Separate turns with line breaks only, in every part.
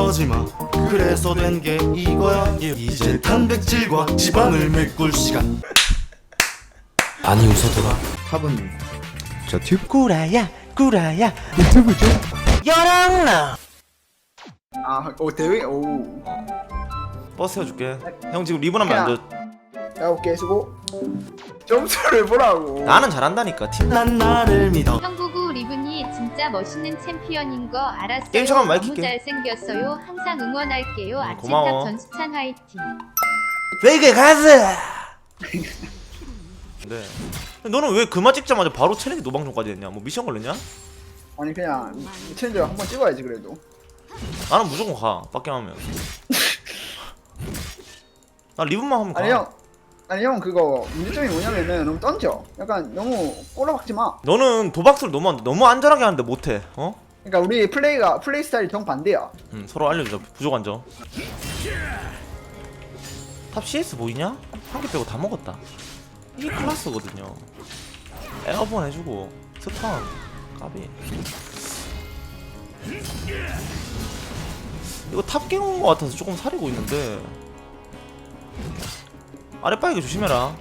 이러지 마. 그래서 된 게 이거야. 이제 단백질과 지방을 메꿀 시간. 많이 웃어둬라.
탑은
저 튜브. 꾸라야 꾸라야.
유튜브죠?
열랑나.
아오 대회? 오.
버스 해줄게. 형 지금 리본 하면 안돼
야 오케이 수고. 점수를 보라고.
나는 잘한다니까 팀.
난 나를 믿어.
리븐이 진짜 멋있는 챔피언인 거 알았어요.
게임 시간 많이
너무. 잘생겼어요. 항상 응원할게요. 아침탑
고마워.
전수찬 화이팅.
베이글 가스 네 너는 왜 그만 찍자마자 바로 챌린지 노방종까지 했냐 뭐 미션 걸렸냐?
아니 그냥 챌린저 한번 찍어야지 그래도
나는 무조건 가 빡게 하면 나 리본만 하면 가
아니 형 아니 형 그거 문제점이 뭐냐면은 너무 던져. 약간 너무 꼬라박지 마.
너는 도박술 너무 안, 너무 안전하게 하는데 못해 어?
그러니까 우리 플레이가 플레이 스타일이 정 반대야.
음, 서로 알려주자 부족 안정. 탑 CS 보이냐? 한 개 빼고 다 먹었다. 이게 클라스거든요. 에어본 해주고 스턴 까비. 이거 탑 깨운 거 같아서 조금 사리고 있는데 아래 빠이게 조심해라.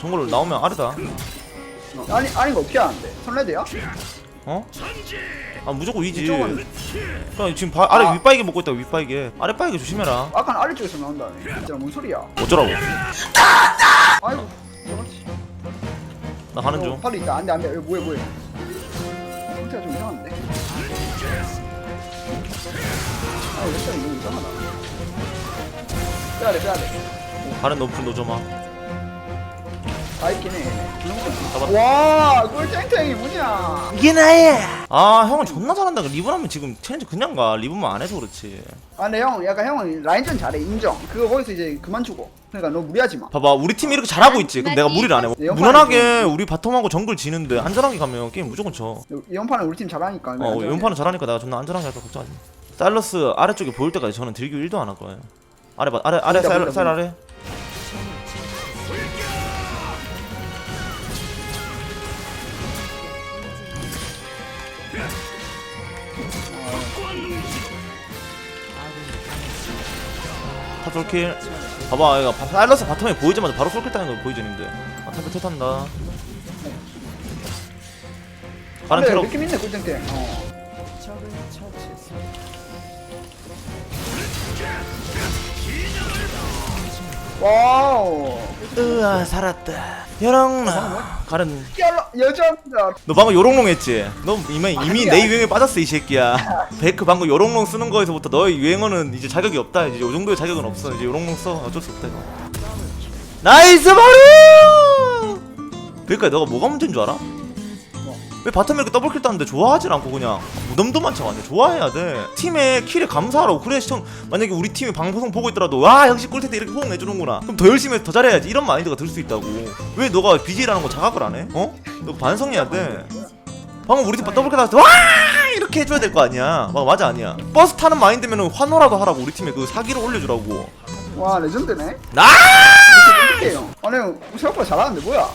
정글 나오면 아래다.
어, 아니 아닌 거 어떻게 하는데? 선레드야?
어? 아 무조건 위지.
이쪽은
그냥 지금 바, 아래
아.
윗바이게 먹고 있다 윗바이게 아래 빠이게 조심해라.
아까 아래쪽에서 나온다네. 진짜 뭔 소리야?
어쩌라고?
아이고
나 가는
어,
중.
팔이 있다. 안돼 안돼. 뭐야 뭐야 상태가 좀 이상한데? 아 진짜 너무 이상하다. 빼야 돼 빼야 돼
가는 높은 노점아
다 있긴 해
잡았다.
와 꿀탱탱이 뭐냐?
이게 나야 아 형은 존나 잘한다. 리본 하면 지금 챌린지 그냥 가. 리본만 안 해서 그렇지.
아 근데 형 약간 형은 라인전 잘해. 인정. 그거 거기서 이제 그만 주고. 그러니까 너 무리하지 마.
봐봐 우리 팀이 이렇게 잘하고 있지. 그럼 내가 무리를 안해.
네,
무난하게 우리 바텀하고 정글 지는데 안전하게 가면 게임 무조건
져이 연판은 우리 팀 잘하니까.
어, 연판은 잘하니까 내가 존나 안전하게 할까 걱정하지 마. 사일러스 아래쪽에 보일 때까지 저는 딜교 1도 안 할 거예요. 아래 봐 아래 아래
보인다,
사일
보인다,
사일
보인다.
아래 탑 솔킬. 봐봐 이거 바- 사일러스 바텀에 보이자마자 바로 솔킬 따는 거 보이지는데 아 탑에 퇴탄다. 가는 테러
느낌 있네 꿀탱탱 어. 와우
으아 살았다. 여랑나 가는
야 여자입니다.
너 방금 요롱롱 했지? 너 이미 이미. 내 유행에 빠졌어 이 새끼야. 베이크 방금 요롱롱 쓰는 거에서부터 너의 유행어는 이제 자격이 없다. 이제 요 정도의 자격은 없어. 이제 요롱롱 써. 어쩔 수 없다 이거. 나이스 바로 베이크야 너가 뭐가 문제인 줄 알아? 왜 바텀에 이렇게 더블킬 땄는데 좋아하진 않고 그냥 무덤덤한 척 하냐 좋아해야 돼. 팀의 킬에 감사하라고. 그래 시청 만약에 우리 팀이 방송 보고 있더라도 와 역시 꿀텐데 이렇게 호응 내주는구나. 그럼 더 열심히 해서 더 잘해야지. 이런 마인드가 들 수 있다고. 왜 너가 BJ라는 거 자각을 안 해? 어? 너 반성해야 돼. 방금 우리 팀 더블킬 땄을 때와! 이렇게 해줘야 될 거 아니야. 막 맞아 아니야. 버스 타는 마인드면은 환호라도 하라고 우리 팀에 그 사기를 올려주라고.
와 레전드네.
나!
형 아니 형 생각보다 잘하는데 뭐야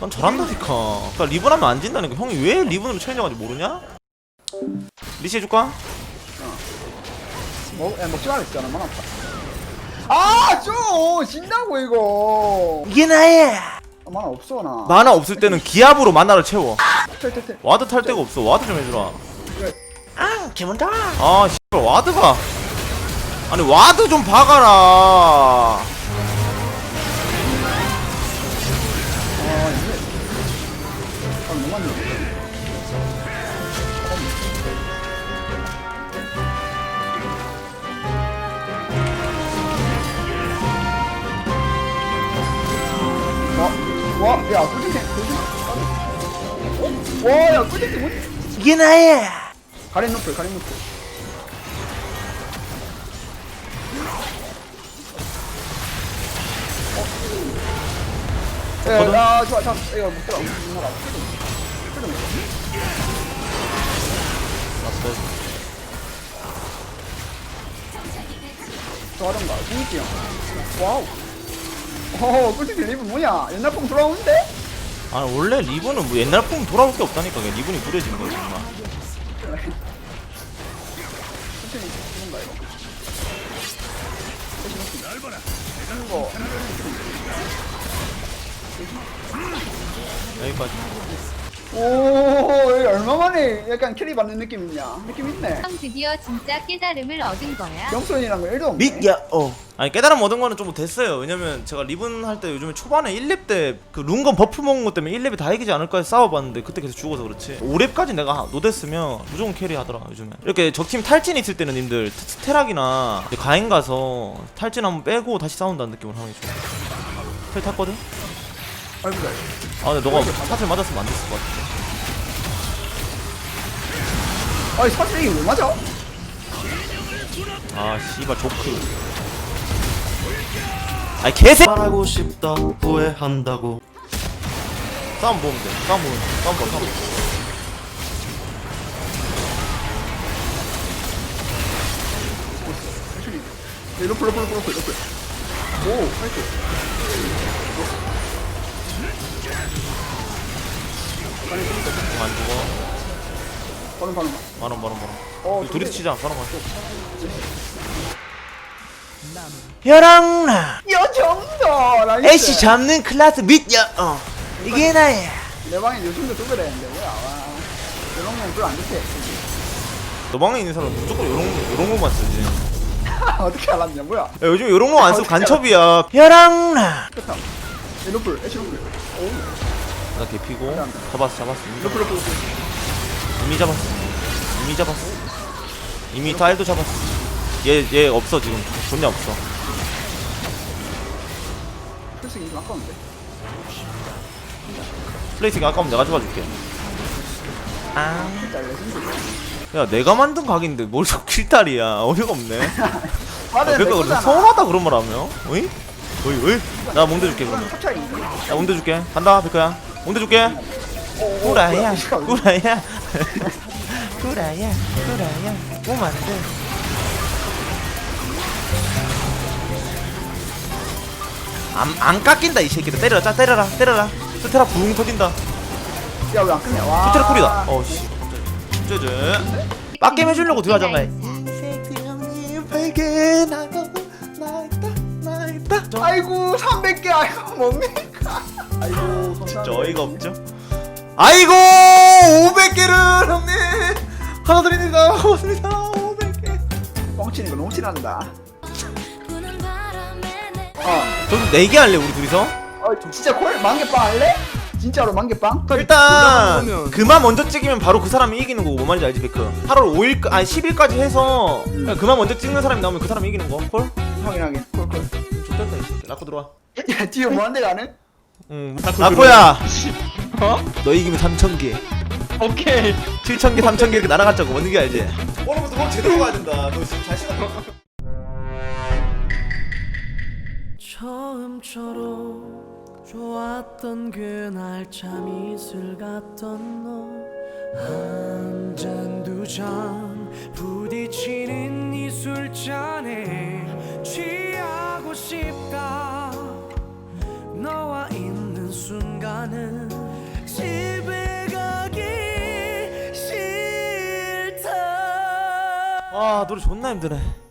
난 잘한다니까. 그러니까 리본 하면 안 진다니까 형이 왜 리본으로 챌린저가지 모르냐? 리시 해줄까?
먹, 야, 먹지 말랬잖아? 만 아파 아 좀 진다고 이거.
이게 나야!
아, 만화 없어 나.
만화 없을 때는 기압으로 만화를 채워.
텔 텔 텔
와드 탈 데가 없어. 와드 좀 해주라. 아 개문다. 아 씨발 와드가. 아니 와드 좀 박아라
돼. 와, 와, 야, 꿀탱탱, 꿀탱탱. 와, 야, 꿀탱탱 뭐지?
이게 나야
가린 노플, 가린 노플. 어? 야, 야, 좋아, 좋아. 이거 못 들어. 못 들어. 좋아하던가. 재밌지, 형. 와우. 어, 꿀탱탱 리브 뭐냐? 옛날 폼 돌아오는데?
아 원래 리본은 뭐 옛날 폼 돌아올 게 없다니까 그냥 리본이 무뎌지는 거야 정말
천천히 이건가 이거 이거
여기까지
오 여기 얼마만에 약간 캐리 받는 느낌 있냐? 느낌 있네.
형 드디어 진짜 깨달음을 얻은 거야.
영선이랑 거 1도 없네
믿야 어. 아니 깨달음 얻은 거는 좀 됐어요. 왜냐면 제가 리븐 할 때 요즘에 초반에 1렙 때그 룬건 버프 먹은 것 때문에 1렙이 다 이기지 않을까 해서 싸워봤는데 그때 계속 죽어서 그렇지. 5렙까지 내가 노됐으면 무조건 캐리 하더라 요즘에. 이렇게 적팀 탈진 있을 때는 님들 트- 스테락이나 이제 가행 가서 탈진 한번 빼고 다시 싸운다는 느낌으로 하는 게 좋아. 텔 탔거든?
아이고야
아 근데 너가 사슬 맞았으면 안 됐을 것 같아
아니 사실 이게 왜 맞아?
아 씨발 조크. 아이 개새
말하고 싶다 후회한다고.
싸움 보면 돼. 싸움 보면 돼. 싸움 봐 싸움 봐
네, 로플 로플 로플 로플 로플 오 나이스 좀
안 죽어
바로 바로
만원 만원 만원
어 좋네.
치자 만원 만원 혈랑나
여정도
애쉬 잡는 클라스 밑야 어. 이게 나야
내 방에 요즘도 두 그랬는데 뭐야. 와 이런 건 별로 안 좋대.
너 방에 있는 사람 무조건 요런 요런 것만 쓰지. 야,
어떻게 알았냐 뭐야.
요즘 요런 거 안 쓰고 간첩이야. 혈랑나
끝다 네, 로플 애쉬 로플 오
나 개피고. 잡았어 잡았어. 이미
로플
잡았어.
로플 로플
이미 잡았어. 이미 잡았어. 이미 달도 잡았어. 얘 얘 없어 지금. 존나 없어.
풀스기 좀 아까운데?
플레이스가 아까우면 내가 잡아줄게. 아.
진짜 레전드
야 내가 만든 각인데 뭘 자꾸 킬딸이야. 어이가 없네. 아, 그러니까 그래 서운하다 그런 말 하면? 어이? 어이 어이? 나 몽대줄게 그러면
탑차이
나 몽대줄게. 간다 백호야. 몽대줄게. 꾸라야 꾸라야. 꾸라야 꾸라야. 몸 안돼. 안, 안 깎인다 이 새끼들. 때려라 짜 때려라 때려라. 스테라 붕 터진다.
야왜 안 끝내 와.
스테라 쿨이다. 어씨. 쩌즈 빡겜 해주려고 들어가잖아
아이고 300개 아이고 뭡니까 아이고
진짜 어이가 없죠? 아이고 500개를 형님 하나 드립니다. 고맙습니다. 500개.
뻥치는 거 너무 티난다. 어,
저도 4개 할래 우리 둘이서?
어 진짜 콜 만개빵 할래? 진짜로 만개빵?
일단 그만 먼저 찍으면 바로 그 사람이 이기는 거고 뭐 말인지 알지 베크 8월 5일 아니 10일까지 해서 그냥 그만 먼저 찍는 사람이 나오면 그 사람이 이기는 거 콜? 이 새끼 라코 들어와.
야 뒤에 뭐한데 가는?
응 라코야!
어?
너 이기면 3,000개.
오케이.
7,000개 3,000개 이렇게 날아갔자고. 뭔지 알지? 오늘부터 뭘 제대로 가야 된다. 너 지금 잘 시간
처음처럼 좋았던 그날 참 이슬 같던 너. 한 잔 두 잔 부딪히는
아 노래 존나 힘드네